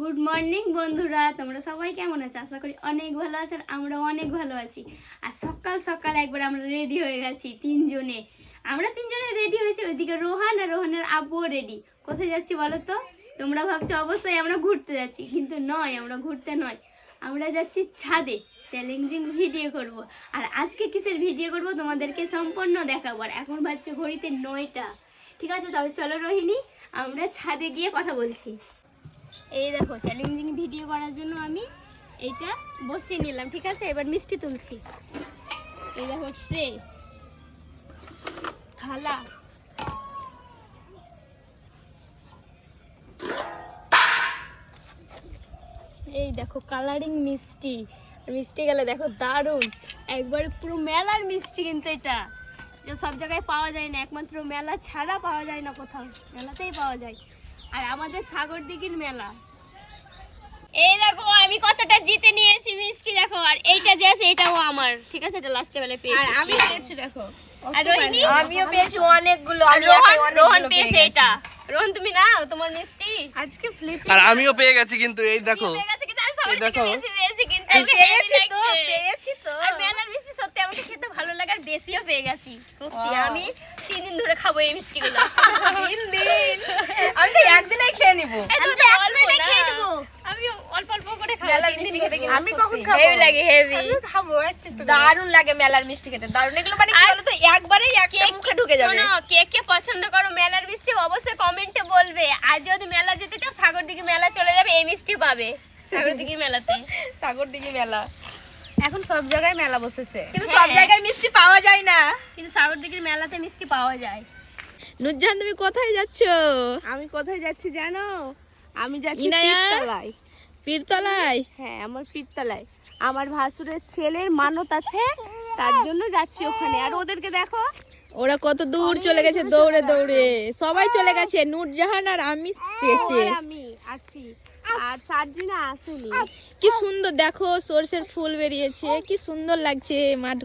Good morning বন্ধুরা। তোমরা সবাই কেমন আছো? আশা করি অনেক ভালো আছো আর আমরা অনেক ভালো আছি। আর সকাল সকাল একবার আমরা রেডি হয়ে গেছি তিনজনে। আমরা তিনজনে রেডি হয়েছি, ওইদিকে রোহান আর রোহানের আব্বুও রেডি কোথায় যাচ্ছি বলো তো? তোমরা ভাবছ অবশ্যই আমরা ঘুরতে যাচ্ছি, কিন্তু নয়, আমরা ঘুরতে নয়। আমরা যাচ্ছি ছাদে চ্যালেঞ্জিং ভিডিও করব। আর আজকে কিসের ভিডিও করব? তোমাদেরকে সম্পূর্ণ দেখাবো। আর এখন বাজছে ঘড়িতে নয়টা। ঠিক আছে, তবে চলো রোহিণী, আমরা ছাদে গিয়ে কথা বলছি। এই দেখো চ্যালেঞ্জিং ভিডিও করার জন্য আমি এইটা বসিয়ে নিলাম, ঠিক আছে? এবার মিষ্টি তুলছি। এই দেখো, ট্রে। থালা। এই দেখো কালারিং মিষ্টি। মিষ্টি গেলে দেখো, দারুণ। একবারে পুরো মেলার মিষ্টি কিন্তু এটা সব জায়গায় পাওয়া যায় না, একমাত্র মেলা ছাড়া পাওয়া যায় না কোথাও। মেলাতেই পাওয়া যায়। আর আমাদের সাগর দিঘির মেলা। এই দেখো আমি কতটা জিতে নিয়েছি মিষ্টি দেখো আর এইটা যে আছে এটাও আমার। ঠিক আছে এটা লাস্টে বেলায় পেয়েছি। আর আমি পেয়েছি দেখো। আর রোহিণী? আমিও পেয়েছি অনেকগুলো আমি রোহন পেয়েছে এটা। রোহন তুমি নাও তোমার মিষ্টি। আজকে ফ্লিপ আর আমিও পেয়ে গেছি কিন্তু এই দেখো। পেয়ে গেছে কিন্তু আমি সবার থেকে দেখো। বেশি পেয়েছি কিন্তু পেয়েছি তো। পেয়েছি তো। আর মেলার মিষ্টি সত্যি আমাকে আর বেশিও পেয়ে গেছি। সত্যি আমি তিন দিন ধরে খাব এই মিষ্টিগুলো। তিন দিন? আমি তো একদিনেই খেয়ে নিব। এই তো অল্প না। আমি অল্প অল্প করে খাব মেলার মিষ্টি খেতে আমি কখন খাব? হেভি লাগে হেভি খাব দারুণ লাগে মেলার মিষ্টি খেতে। দারুণ। এগুলো মানে কি বলতো? একবারেই একটা মুখে ঢুকে যাবে। শোনো কে কে পছন্দ করো মেলার মিষ্টি অবশ্যই কমেন্টে বলবে। আর যদি মেলা যেতে চাও সাগর দিকে মেলা চলে যাবে এই মিষ্টি পাবে। সাগর দিকে মেলাতে। সাগর দিঘি মেলা। এখন সব জায়গায় মেলা বসেছে। কিন্তু হ্যাঁ, সব হ্যাঁ। জায়গায় মিষ্টি পাওয়া যায় না। কিন্তু সাগর দিঘির মেলাতে মিষ্টি পাওয়া যায়। নুরজাহান তুমি কোথায় যাচ্ছ? আমি কোথায় যাচ্ছি জানো? আমি যাচ্ছি? পীরতলায়। পীরতলায়? হ্যাঁ আমার পীরতলায়। আমার ভাসুরের ছেলের মানত আছে তার জন্য যাচ্ছি ওখানে। আর ওদেরকে দেখো। ওরা কত দূর চলে গেছে দৌড়ে দৌড়ে। সবাই চলে গেছে নুরজাহান আর আর আমি আছি। আর সার্জিনা আসেনি। কি সুন্দর দেখো সর্ষের ফুল বেরিয়েছে কি সুন্দর লাগছে মাঠ।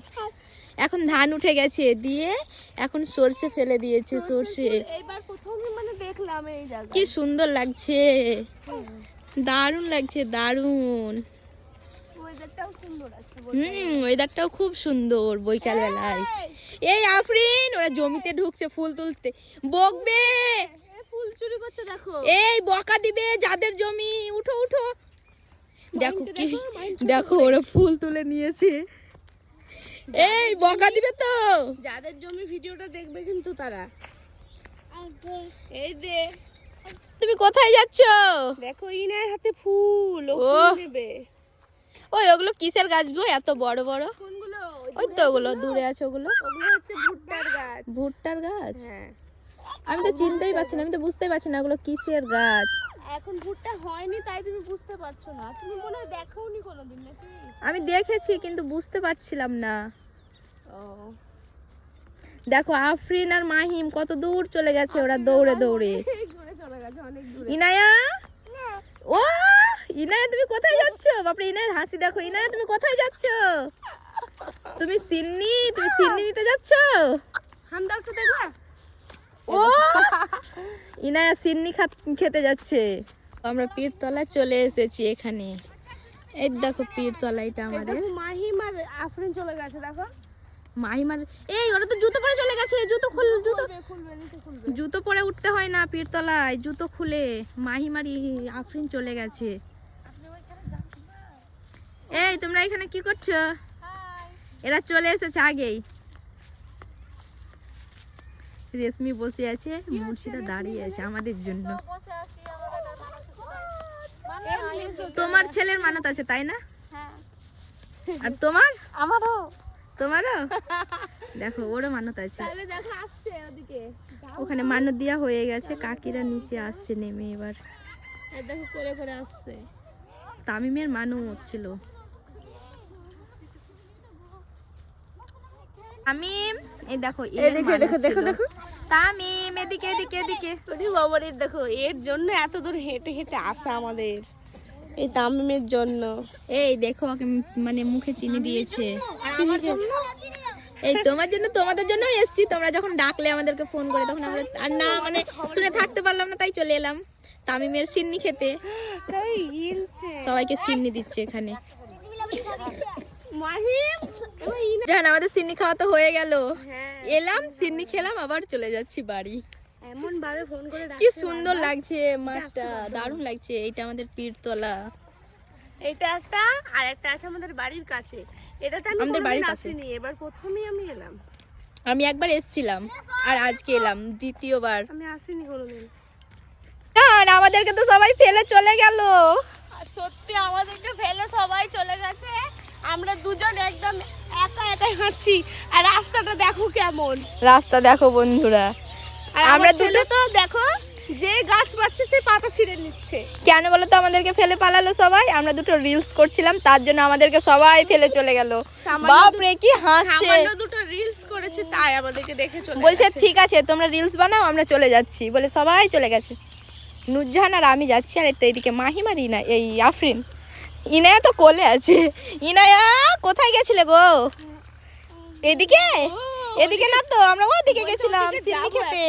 এখন ধান উঠে গেছে দিয়ে এখন সর্ষে ফেলে দিয়েছে সর্ষে। প্রথম মানে দেখলাম এই জায়গা কি সুন্দর লাগছে। দারুণ লাগছে দারুণ। হুম ওয়েদারটাও খুব সুন্দর বৈকাল বেলায়। এই আফরিন ওরা জমিতে ঢুকছে ফুল তুলতে। বকবে! ফুল চুরি করছে দেখো। এই বকা দিবে যাদের জমি উঠো উঠো। দেখো কি দেখো, ওরা ফুল তুলে নিয়েছে। এই বকা দিবে তো। যাদের জমি ভিডিওটা দেখবে কিন্তু তারা। এই যে। তুমি কোথায় যাচ্ছ? দেখো ইনার হাতে ফুল ও নেবে। ওই ওগুলো কিসের গাছ গো? এত বড় বড়? ওই তো ওগুলো? দূরে আছে ওগুলো। ওগুলো হচ্ছে ভুট্টার গাছ। ভুট্টার গাছ? হ্যাঁ। আমি তো চিনতেই পারছি না আমি তো বুঝতেই পারছি না ওগুলো কিসের গাছ। এখন ভুট্টা হয়নি তাই তুমি বুঝতে পারছ না। তুমি মনে হয় দেখোনি কোনোদিন নাকি? আমি দেখেছি কিন্তু বুঝতে পারছিলাম না। ও। দেখো আফরিন আর মাহিম কত দূর চলে গেছে ওরা দৌড়ে দৌড়ে। চলে গেছে ইনায়া? ও ইনায়া তুমি কোথায় যাচ্ছ? বাপরে ইনায়ের হাসি দেখো। ইনায়া তুমি কোথায় যাচ্ছ? তুমি সিন্নি তুমি সিন্নি নিতে যাচ্ছ? হান্দা একটু দেখবা ও! ইনায়া সিন্নি খাত- খেতে যাচ্ছে। আমরা পীরতলায় চলে এসেছি এখানে। এই দেখো পীরতলা এটা আমাদের। দেখো মাহিম আর আফরিন চলে গেছে দেখো। মাহিমার এই ওরা তো জুতো পরে চলে গেছে। জুতো খুল জুতো জুতো পরে উঠতে হয় না পীরতলায়। জুতো খুলে মাহিমার আফরিন চলে গেছে। এই তোমরা এখানে কি করছ? এরা চলে এসেছে আগেই। রেশমি বসে আছে মুর্শিদা দাঁড়িয়ে আছে আমাদের জন্য। তোমার ছেলের মানত আছে তাই না? আর তোমার? আমারও। তোমারও? দেখো ওরও মানত আছে। তাহলে দেখো আসছে ওদিকে। ওখানে মানত দেওয়া হয়ে গেছে কাকিরা নিচে আসছে নেমে এবার। দেখো কোলে করে আসছে। তামিমের মানত ছিল তামিম এই দেখো এদিকে দেখো, দেখো, দেখো। তামিম এদিকে এদিকে এদিকে। ওরে বাবারে দেখো এর জন্য এত দূর হেঁটে হেঁটে আসা আমাদের। এই তামিমের জন্য। এই দেখো ওকে মানে মুখে চিনি দিয়েছে। এই তোমার জন্য তোমাদের জন্য এসেছি। তোমরা যখন ডাকলে আমাদেরকে ফোন করে তখন আমরা আর না মানে শুনে থাকতে পারলাম না তাই চলে এলাম। তামিমের সিন্নি খেতে। সবাইকে সিন্নি দিচ্ছে এখানে। মাহিম জান আমাদের সিন্নি খাওয়া তো হয়ে গেল। হ্যাঁ। এলাম সিন্নি খেলাম আবার চলে যাচ্ছি বাড়ি। এমন ভাবে ফোন করে কি সুন্দর লাগছে মাঠটা দারুণ লাগছে এইটা আমাদের পীরতলা। এটা একটা আর একটা আছে আমাদের বাড়ির কাছে। এটাতে আমি আমাদের বাড়ির কাছে। এবার প্রথমেই আমি এলাম। আমি একবার এসেছিলাম আর আজকে এলাম দ্বিতীয়বার। আমি আসিনি কোনোদিন। জান আমাদেরকে তো সবাই ফেলে চলে গেল। আর সত্যি আমাদেরকে ফেলে সবাই চলে গেছে। আমরা দুজন একদম একা একাই হাঁটছি। আর রাস্তাটা দেখো কেমন। রাস্তা দেখো বন্ধুরা। আর আমরা দুটো- তো দেখো যে গাছ পাচ্ছে সে পাতা ছিঁড়ে নিচ্ছে। কেন বলো তো আমাদেরকে ফেলে পালালো সবাই? আমরা দুটো রিলস করছিলাম তার জন্য আমাদেরকে সবাই ফেলে চলে গেল। বাপ রে কি হাসছে। দুটো রিলস করেছে তাই আমাদেরকে দেখে চলে বলছে ঠিক আছে তোমরা রিলস বানাও আমরা চলে যাচ্ছি। বলে সবাই চলে গেছে। নুরজাহান আর আমি যাচ্ছি আর এই তো এইদিকে মাহিম আর ইনা এই আফরিন। ইনায়া তো কোলে আছে। ইনায়া কোথায় গেছিলে গো? এদিকে? এদিকে না তো আমরা ওদিকে গেছিলাম খেতে।